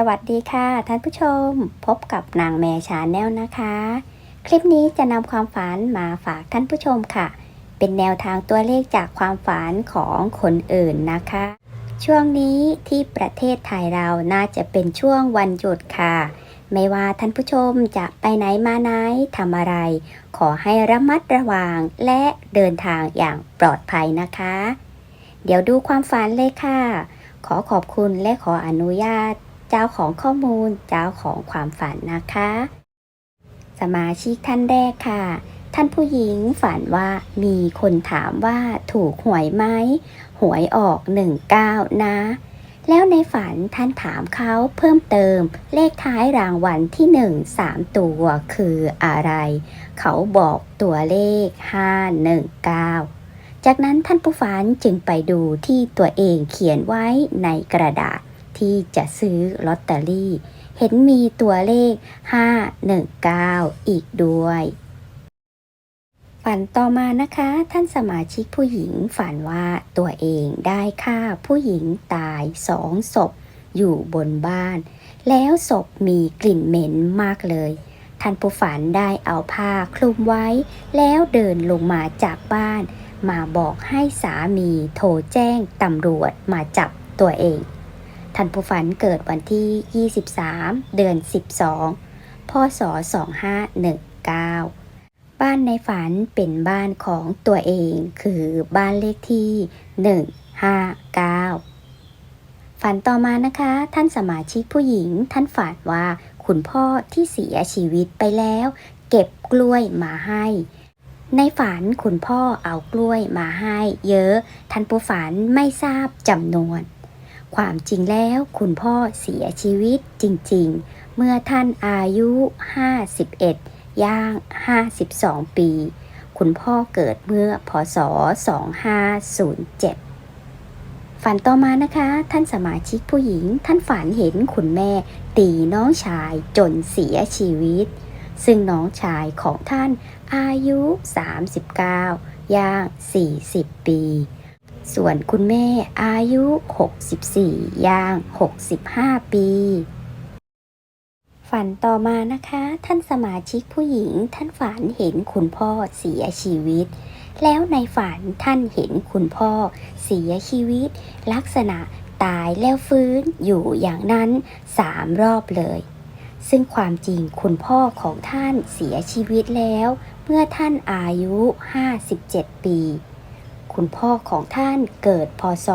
สวัสดีค่ะท่านผู้ชม พบกับนางแมชาแนลนะคะ คลิปนี้จะนำความฝันมาฝากท่านผู้ชมค่ะ เป็นแนวทางตัวเลขจากความฝันของคนอื่นนะคะ ช่วงนี้ที่ประเทศไทยเราน่าจะเป็นช่วงวันหยุดค่ะ ไม่ว่าท่านผู้ชมจะไปไหนมาไหนทำอะไร ขอให้ระมัดระวังและเดินทางอย่างปลอดภัยนะคะ เดี๋ยวดูความฝันเลยค่ะ ขอขอบคุณและขออนุญาต เจ้าของข้อมูล เจ้าของความฝันนะคะ สมาชิกท่านแรกค่ะ ท่านผู้หญิงฝันว่ามีคนถามว่าถูกหวยไหมหวยออก 19 นะ แล้วในฝันท่านถามเขาเพิ่มเติม เลขท้ายรางวัลที่ 1 3 ตัวคืออะไร เขาบอกตัวเลข 519 จากนั้นท่านผู้ฝันจึงไปดูที่ตัวเองเขียนไว้ในกระดาษ ที่จะซื้อลอตเตอรี่ เห็นมีตัวเลข 519 อีกด้วย ฝันต่อมานะคะ ท่านสมาชิกผู้หญิงฝันว่าตัวเองได้ฆ่าผู้หญิงตายสองศพอยู่บนบ้าน แล้วศพมีกลิ่นเหม็นมากเลยท่านผู้ฝันได้เอาผ้าคลุมไว้ แล้วเดินลงมาจากบ้าน มาบอกให้สามีโทรแจ้งตำรวจมาจับตัวเอง ท่านผู้ฝันเกิดวันที่ 23 เดือน 12 พศ 2519 บ้านในฝันเป็นบ้านของตัวเองคือบ้านเลขที่ 159 ฝันต่อมานะคะ ท่านสมาชิกผู้หญิง ท่านฝันว่าคุณพ่อที่เสียชีวิตไปแล้ว เก็บกล้วยมาให้ในฝันคุณพ่อเอากล้วยมาให้เยอะ ท่านผู้ฝันไม่ทราบจำนวน ความจริงแล้วคุณพ่อเสียชีวิตจริงๆ เมื่อท่านอายุ 51 ย่าง 52 ปี คุณพ่อเกิดเมื่อพศ 2507ฝันต่อมานะคะ ท่านสมาชิกผู้หญิง ท่านฝันเห็นคุณแม่ ตีน้องชายจนเสียชีวิต ซึ่งน้องชายของท่านอายุ 39 ย่าง 40 ปี ส่วนคุณแม่อายุ 64 ย่าง 65 ปี ฝันต่อมานะคะ ท่านสมาชิกผู้หญิง ท่านฝันเห็นคุณพ่อเสียชีวิต แล้วในฝันท่านเห็นคุณพ่อเสียชีวิต ลักษณะตายแล้วฟื้นอยู่อย่างนั้นสามรอบเลย ซึ่งความจริงคุณพ่อของท่านเสียชีวิตแล้ว เมื่อท่านอายุ 57 ปี คุณพ่อของท่านเกิดพศ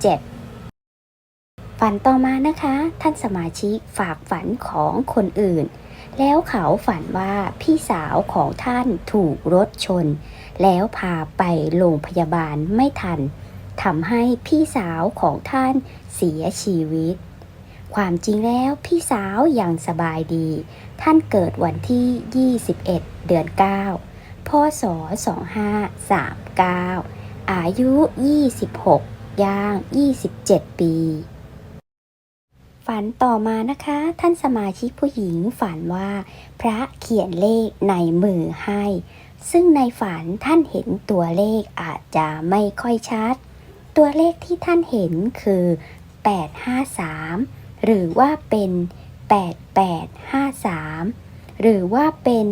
2507 ฝันต่อมานะคะ ท่านสมาชิกฝากฝันของคนอื่น แล้วเขาฝันว่าพี่สาวของท่านถูกรถชน แล้วพาไปโรงพยาบาลไม่ทันทำให้พี่สาวของท่านเสียชีวิต ความจริงแล้วพี่สาวยังสบายดี ท่านเกิดวันที่ 21 เดือน 9 พศ 2539 อายุ 26 ย่าง 27 ปี ฝันต่อมานะคะ ท่านสมาชิกผู้หญิงฝันว่า พระเขียนเลขในมือให้ ซึ่งในฝันท่านเห็นตัวเลขอาจจะไม่ค่อยชัด ตัวเลขที่ท่านเห็นคือ 853 หรือว่าเป็น 8853 หรือว่าเป็น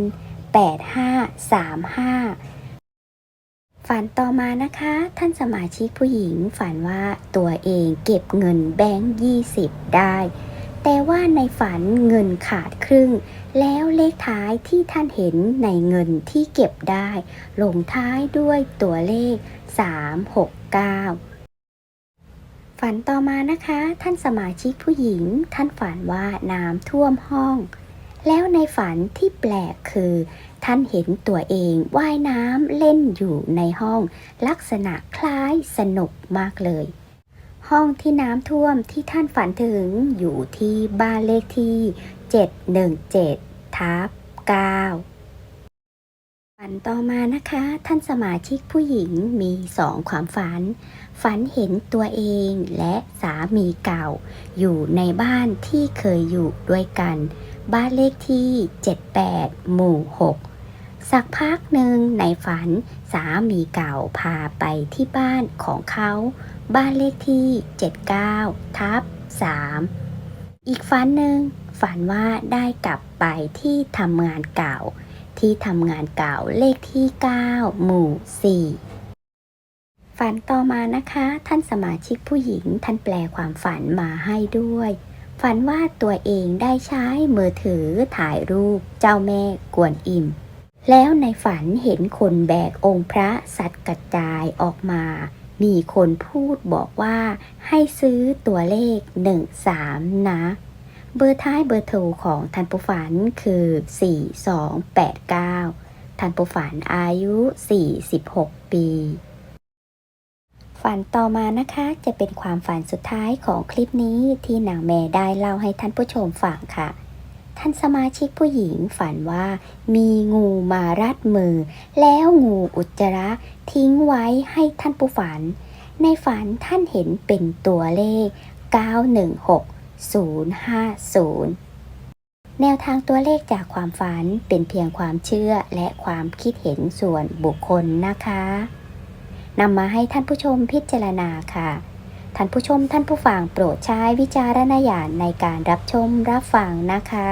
8535 ฝันต่อมานะคะ ท่านสมาชิกผู้หญิงฝันว่าตัวเองเก็บเงินแบงค์20 ได้ แต่ว่าในฝันเงินขาดครึ่ง แล้วเลขท้ายที่ท่านเห็นในเงินที่เก็บได้ ลงท้ายด้วยตัวเลข 369ฝันต่อมานะคะ ท่านสมาชิกผู้หญิง ท่านฝันว่าน้ำท่วมห้อง แล้วในฝันที่แปลกคือ ท่านเห็นตัวเองว่ายน้ำเล่นอยู่ในห้องลักษณะคล้ายสนุกมากเลย ห้องที่น้ำท่วมที่ท่านฝันถึงอยู่ที่บ้านเลขที่ 717ทับ9ฝันต่อมานะคะ ท่านสมาชิกผู้หญิงมีสองความฝัน ฝันเห็นตัวเองและสามีเก่า อยู่ในบ้านที่เคยอยู่ด้วยกัน บ้านเลขที่ 78 หมู่ 6 สักพักหนึ่งในฝันสามีเก่าพาไปที่บ้านของเขา บ้านเลขที่ 79 ทับ 3 อีกฝันหนึ่งฝันว่าได้กลับไปที่ทำงานเก่า ที่ทำงานเก่าเลขที่ 9 หมู่ 4 ฝันต่อมานะคะ ท่านสมาชิกผู้หญิงท่านแปลความฝันมาให้ด้วย ฝันว่าตัวเองได้ใช้มือถือถ่ายรูปเจ้าแม่กวนอิม แล้วในฝันเห็นคนแบกองค์พระสัตว์กระจายออกมา มีคนพูดบอกว่าให้ซื้อตัวเลข 13 นะ เบอร์ท้ายเบอร์โทรของท่านผู้ฝันคือ 4289ท่านผู้ฝันอายุ 46 ปีฝันต่อมานะคะจะเป็นความฝันสุดท้ายของคลิปนี้ที่นางแม่ได้เล่าให้ท่านผู้ชมฟังค่ะ ท่านสมาชิกผู้หญิงฝันว่ามีงูมารัดมือ แล้วงูอุจจาระทิ้งไว้ให้ท่านผู้ฝัน ในฝันท่านเห็นเป็นตัวเลข 916050แนวทางตัวเลขจากความฝันเป็นเพียงความเชื่อและความคิดเห็นส่วนบุคคลนะคะ นำมาให้ท่านผู้ชมพิจารณาค่ะ ท่านผู้ชมท่านผู้ฟังโปรดใช้วิจารณญาณในการรับชมรับฟังนะคะ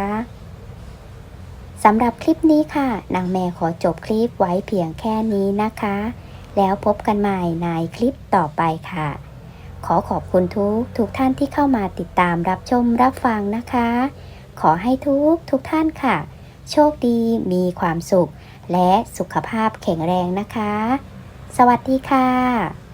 สำหรับคลิปนี้ค่ะ นางแม่ขอจบคลิปไว้เพียงแค่นี้นะคะ แล้วพบกันใหม่ในคลิปต่อไปค่ะ ขอขอบคุณทุกทุกท่านที่เข้ามาติดตามรับชมรับฟังนะคะ ขอให้ทุกทุกท่านค่ะ โชคดีมีความสุข และสุขภาพแข็งแรงนะคะ สวัสดีค่ะ